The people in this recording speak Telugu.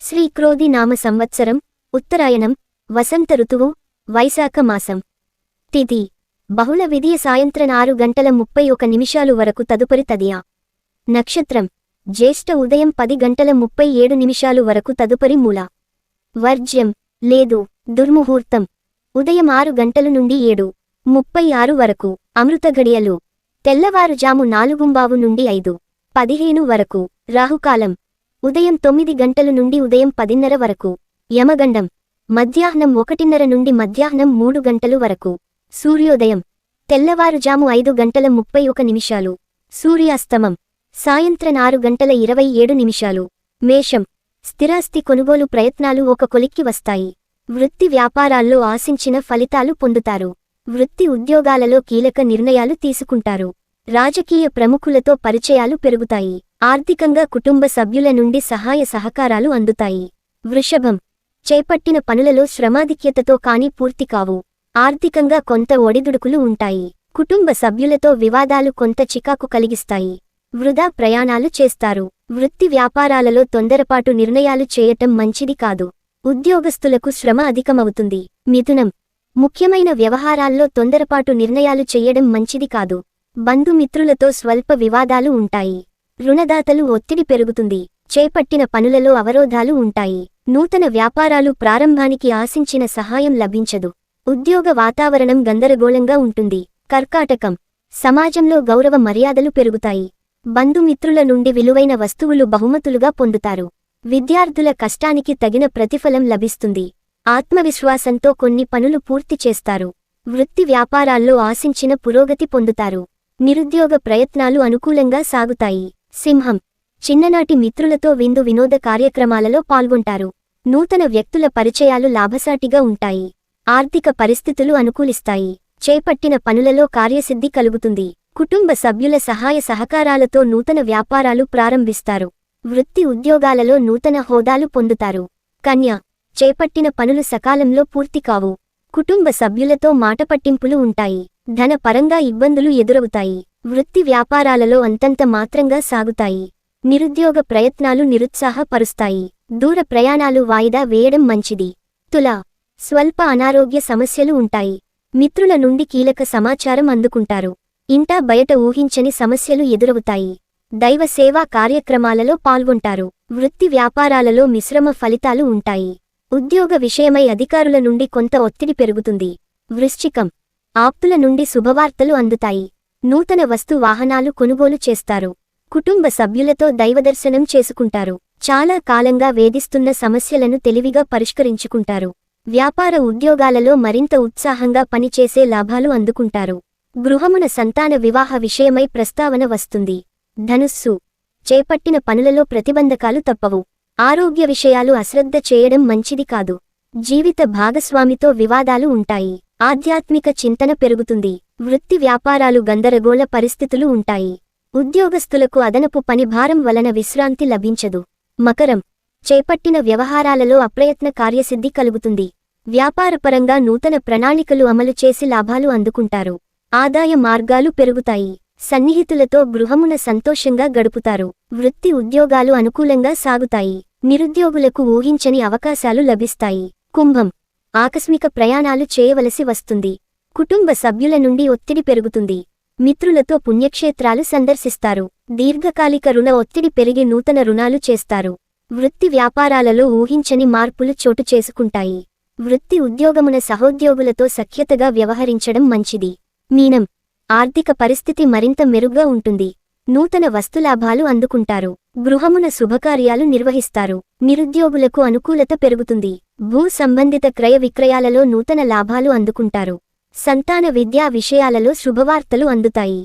శ్రీక్రోధి నామ సంవత్సరం ఉత్తరాయణం వసంత ఋతువు వైశాఖ మాసం. తిథి. బహుళ విధియ సాయంత్రం ఆరు గంటల ముప్పై ఒక నిమిషాలు వరకు తదుపరి తదియా. నక్షత్రం. జ్యేష్ఠ ఉదయం పది గంటల ముప్పై ఏడు నిమిషాలు వరకు తదుపరి మూల. వర్జ్యం. లేదు. దుర్ముహూర్తం. ఉదయం ఆరు గంటల నుండి ఏడు ముప్పై ఆరు వరకు. అమృత గడియలు తెల్లవారుజాము నాలుగుంబావు నుండి ఐదు పదిహేను వరకు. రాహుకాలం. ఉదయం తొమ్మిది గంటల నుండి ఉదయం పదిన్నర వరకు. యమగండం. మధ్యాహ్నం ఒకటిన్నర నుండి మధ్యాహ్నం మూడు గంటలు వరకు. సూర్యోదయం. తెల్లవారుజాము ఐదు గంటల ముప్పై ఒక నిమిషాలు. సూర్యాస్తమం. సాయంత్రం ఆరు గంటల ఇరవై ఏడు నిమిషాలు. మేషం. స్థిరాస్తి కొనుగోలు ప్రయత్నాలు ఒక కొలిక్కి వస్తాయి. వృత్తి వ్యాపారాల్లో ఆశించిన ఫలితాలు పొందుతారు. వృత్తి ఉద్యోగాలలో కీలక నిర్ణయాలు తీసుకుంటారు. రాజకీయ ప్రముఖులతో పరిచయాలు పెరుగుతాయి. ఆర్థికంగా కుటుంబ సభ్యుల నుండి సహాయ సహకారాలు అందుతాయి. వృషభం. చేపట్టిన పనులలో శ్రమాధిక్యతతో కాని పూర్తి కావు. ఆర్థికంగా కొంత ఒడిదుడుకులు ఉంటాయి. కుటుంబ సభ్యులతో వివాదాలు కొంత చికాకు కలిగిస్తాయి. వృధా ప్రయాణాలు చేస్తారు. వృత్తి వ్యాపారాలలో తొందరపాటు నిర్ణయాలు చేయటం మంచిది కాదు. ఉద్యోగస్తులకు శ్రమ అధికమవుతుంది. మిథునం. ముఖ్యమైన వ్యవహారాల్లో తొందరపాటు నిర్ణయాలు చేయడం మంచిది కాదు. బంధుమిత్రులతో స్వల్ప వివాదాలు ఉంటాయి. రుణదాతలు ఒత్తిడి పెరుగుతుంది. చేపట్టిన పనులలో అవరోధాలు ఉంటాయి. నూతన వ్యాపారాలు ప్రారంభానికి ఆశించిన సహాయం లభించదు. ఉద్యోగ వాతావరణం గందరగోళంగా ఉంటుంది. కర్కాటకం. సమాజంలో గౌరవ మర్యాదలు పెరుగుతాయి. బంధుమిత్రుల నుండి విలువైన వస్తువులు బహుమతులుగా పొందుతారు. విద్యార్థుల కష్టానికి తగిన ప్రతిఫలం లభిస్తుంది. ఆత్మవిశ్వాసంతో కొన్ని పనులు పూర్తి చేస్తారు. వృత్తి వ్యాపారాల్లో ఆశించిన పురోగతి పొందుతారు. నిరుద్యోగ ప్రయత్నాలు అనుకూలంగా సాగుతాయి. సింహం. చిన్ననాటి మిత్రులతో విందు వినోద కార్యక్రమాలలో పాల్గొంటారు. నూతన వ్యక్తుల పరిచయాలు లాభసాటిగా ఉంటాయి. ఆర్థిక పరిస్థితులు అనుకూలిస్తాయి. చేపట్టిన పనులలో కార్యసిద్ధి కలుగుతుంది. కుటుంబ సభ్యుల సహాయ సహకారాలతో నూతన వ్యాపారాలు ప్రారంభిస్తారు. వృత్తి ఉద్యోగాలలో నూతన హోదాలు పొందుతారు. కన్య. చేపట్టిన పనులు సకాలంలో పూర్తి కావు. కుటుంబ సభ్యులతో మాటపట్టింపులు ఉంటాయి. ధన పరంగా ఇబ్బందులు ఎదురవుతాయి. వృత్తి వ్యాపారాలలో అంతంత మాత్రంగా సాగుతాయి. నిరుద్యోగ ప్రయత్నాలు నిరుత్సాహపరుస్తాయి. దూర ప్రయాణాలు వాయిదా వేయడం మంచిది. తుల స్వల్ప అనారోగ్య సమస్యలు ఉంటాయి. మిత్రుల నుండి కీలక సమాచారం అందుకుంటారు. ఇంటా బయట ఊహించని సమస్యలు ఎదురవుతాయి. దైవ సేవా కార్యక్రమాలలో పాల్గొంటారు. వృత్తి వ్యాపారాలలో మిశ్రమ ఫలితాలు ఉంటాయి. ఉద్యోగ విషయమై అధికారుల నుండి కొంత ఒత్తిడి పెరుగుతుంది. వృశ్చికం ఆప్తుల నుండి శుభవార్తలు అందుతాయి. నూతన వస్తు వాహనాలు కొనుగోలు చేస్తారు. కుటుంబ సభ్యులతో దైవదర్శనం చేసుకుంటారు. చాలా కాలంగా వేధిస్తున్న సమస్యలను తెలివిగా పరిష్కరించుకుంటారు. వ్యాపార ఉద్యోగాలలో మరింత ఉత్సాహంగా పనిచేసే లాభాలు అందుకుంటారు. గృహమున సంతాన వివాహ విషయమై ప్రస్తావన వస్తుంది. ధనుస్సు. చేపట్టిన పనులలో ప్రతిబంధకాలు తప్పవు. ఆరోగ్య విషయాలు అశ్రద్ధ చేయడం మంచిది కాదు. జీవిత భాగస్వామితో వివాదాలు ఉంటాయి. ఆధ్యాత్మిక చింతన పెరుగుతుంది. వృత్తి వ్యాపారాలు గందరగోళ పరిస్థితులు ఉంటాయి. ఉద్యోగస్తులకు అదనపు పనిభారం వలన విశ్రాంతి లభించదు. మకరం. చేపట్టిన వ్యవహారాలలో అప్రయత్న కార్యసిద్ధి కలుగుతుంది. వ్యాపారపరంగా నూతన ప్రణాళికలు అమలు చేసి లాభాలు అందుకుంటారు. ఆదాయ మార్గాలు పెరుగుతాయి. సన్నిహితులతో గృహమున సంతోషంగా గడుపుతారు. వృత్తి ఉద్యోగాలు అనుకూలంగా సాగుతాయి. నిరుద్యోగులకు ఊహించని అవకాశాలు లభిస్తాయి. కుంభం. ఆకస్మిక ప్రయాణాలు చేయవలసి వస్తుంది. కుటుంబ సభ్యుల నుండి ఒత్తిడి పెరుగుతుంది. మిత్రులతో పుణ్యక్షేత్రాలు సందర్శిస్తారు. దీర్ఘకాలిక రుణ ఒత్తిడి పెరిగి నూతన రుణాలు చేస్తారు. వృత్తి వ్యాపారాలలో ఊహించని మార్పులు చోటు చేసుకుంటాయి. వృత్తి ఉద్యోగమున సహోద్యోగులతో సఖ్యతగా వ్యవహరించడం మంచిది. మీనం. ఆర్థిక పరిస్థితి మరింత మెరుగ్గా ఉంటుంది. నూతన వస్తులాభాలు అందుకుంటారు. గృహమున శుభకార్యాలు నిర్వహిస్తారు. నిరుద్యోగులకు అనుకూలత పెరుగుతుంది. భూ సంబంధిత క్రయ విక్రయాలలో నూతన లాభాలు అందుకుంటారు. సంతాన విద్యా విషయాలలో శుభవార్తలు అందుతాయి.